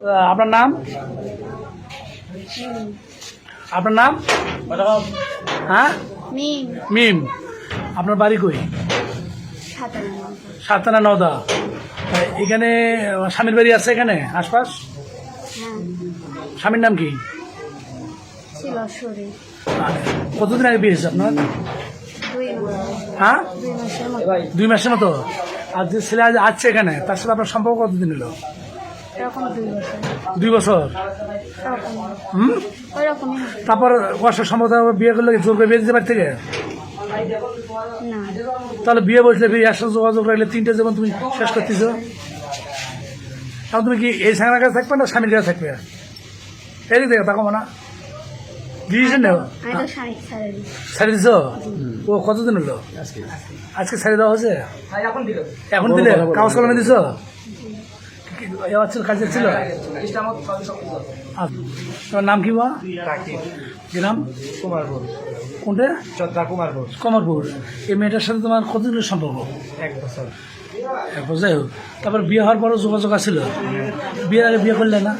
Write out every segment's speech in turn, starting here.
আপনার নাম? আপনার নাম? হ্যাঁ? মিম। আপনার বাড়ি কই? সাতটানা নদা। এখানে স্বামীর বাড়ি আছে এখানে আশপাশ? হ্যাঁ। স্বামীর নাম কি? কতদিন আগে বিয়ে হয়েছে আপনার? দুই হ্যাঁ? দুই মাসের মতো। আর যে ছেলে আজ আছে এখানে তার সাথে আপনার সম্পর্ক কতদিন হলো? দুই বছর। দুই বছর? ওরকম হুম? তারপর কষ্ট সম্ভবত বিয়ে করলে কি জোর করে বিয়ে দিতে পারি থেকে তাহলে বিয়ে বিয়ে একসাথে যোগাযোগ রাখলে তিনটে জীবন তুমি শেষ করতেছ? এখন তুমি কি এই স্যাংরার কাছে থাকবে না স্বামীর কাছে থাকবে? এদিক থেকে তাকো না। দিই। ছাড়ি দিছ? ও কতদিন হলো? আজকে। ছাড়ি দেওয়া হয়েছে? এখন দিলে। কাগজ কলমে দিছ? ছিল? কাজে ছিল। তোমার নাম কি বা গ্রাম কুমারপুর কোনটা? চদ্দা কুমারপুর কমরপুর এই মেয়েটার সাথে তোমার কতদিনের সম্পর্ক? এক বছর। এরপর যাই হোক। তারপর বিয়ে হওয়ার পরও যোগাযোগ আছিল? বিয়ের আগে বিয়ে করলে না?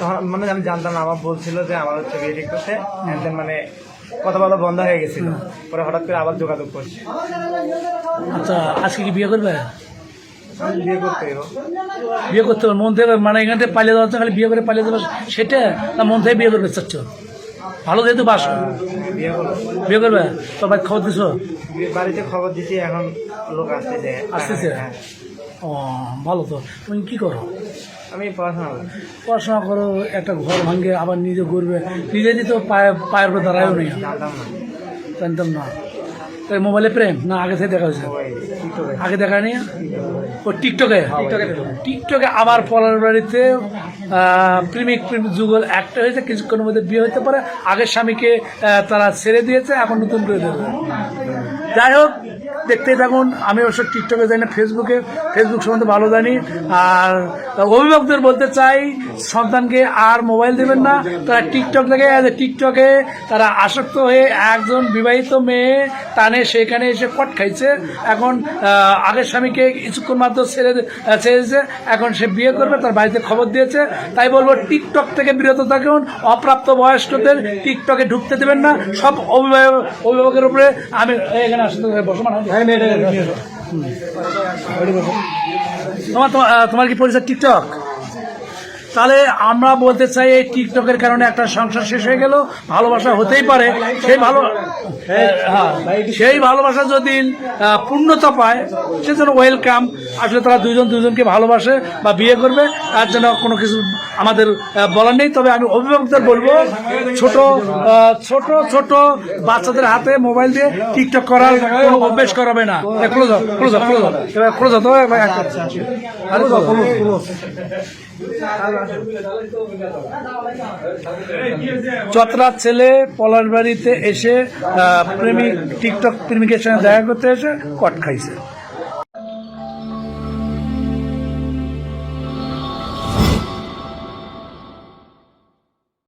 তখন মানে আমি জানতাম না আমার বলছিল যে আমার হচ্ছে বিয়ে ঠিক একদিন মানে কথা বলা বন্ধ হয়ে গেছিল। পরে হঠাৎ করে আবার যোগাযোগ করছি। আচ্ছা আজকে কি বিয়ে করবে? বিয়ে করতে বিয়ে করতে হবে মন থেকে মানে এখান থেকে পালিয়ে দেওয়া হচ্ছে, খালি বিয়ে করে পালিয়ে দেবে সেটা না মন থেকে বিয়ে করবে চাচ্ছ ভালো যেহেতু বাসো। বিয়ে করব বিয়ে করবে? তোর খবর দিছো? বাড়িতে খবর দিচ্ছি এখন লোক আসতেছে। আসতেছে? হ্যাঁ। ও ভালো তো। তুমি কি করো? আমি পড়াশোনা করি। পড়াশোনা করো একটা ঘর ভাঙে আবার নিজে ঘুরবে। নিজেরই তো পায়ে পায়ের উপর দাঁড়ায়ও নেই। জানতাম না। তাই মোবাইলে প্রেম? না আগে থেকে দেখা হয়েছে। আগে দেখা নেই ও টিকটকে? টিকটকে আমার পলার বাড়িতে প্রেমিক প্রেমিক যুগল একটা হয়েছে কিছুক্ষণের মধ্যে বিয়ে হতে পারে। আগের স্বামীকে তারা ছেড়ে দিয়েছে এখন নতুন করে দেবে যাই হোক দেখতেই থাকুন। আমি অবশ্য টিকটকে জানি না ফেসবুকে ফেসবুক সম্বন্ধে ভালো জানি। আর অভিভাবকদের বলতে চাই, সন্তানকে আর মোবাইল দেবেন না। তারা টিকটক থেকে টিকটকে তারা আসক্ত হয়ে একজন বিবাহিত মেয়ে টানে, সেখানে এসে কট খাইছে। এখন আগের স্বামীকে কিছুক্ষণ মাত্র ছেড়ে ছেড়েছে এখন সে বিয়ে করবে, তার বাড়িতে খবর দিয়েছে। তাই বলব টিকটক থেকে বিরত থাকুন। অপ্রাপ্ত বয়স্কদের টিকটকে ঢুকতে দেবেন না। সব অভিভাবক অভিভাবকের উপরে আমি এখানে আসতে বসমান তোমার তোমার তোমার কি পরিচয় টিকটক? তাহলে আমরা বলতে চাই এই টিকটকের কারণে একটা সংসার শেষ হয়ে গেল। ভালোবাসা হতেই পারে। সেই ভালো হ্যাঁ, সেই ভালোবাসা যদি পূর্ণতা পায় সেজন্য ওয়েলকাম আসলে তারা দুজন দুজনকে ভালোবাসে বা বিয়ে করবে তার জন্য কোনো কিছু আমাদের বলার নেই। তবে আমি অভিভাবকদের বলব ছোট ছোট ছোট বাচ্চাদের হাতে মোবাইল দিয়ে টিকটক করার কোনো অভ্যেস করাবে না। ক্লোজ ক্লোজ ক্লোজ এবার ক্লোজ হতো আরে তো, close। ছেলে পলার বাড়িতে এসে প্রেমিক টিকটক প্রেমিকের সঙ্গে দেখা করতে এসে কট খাইছে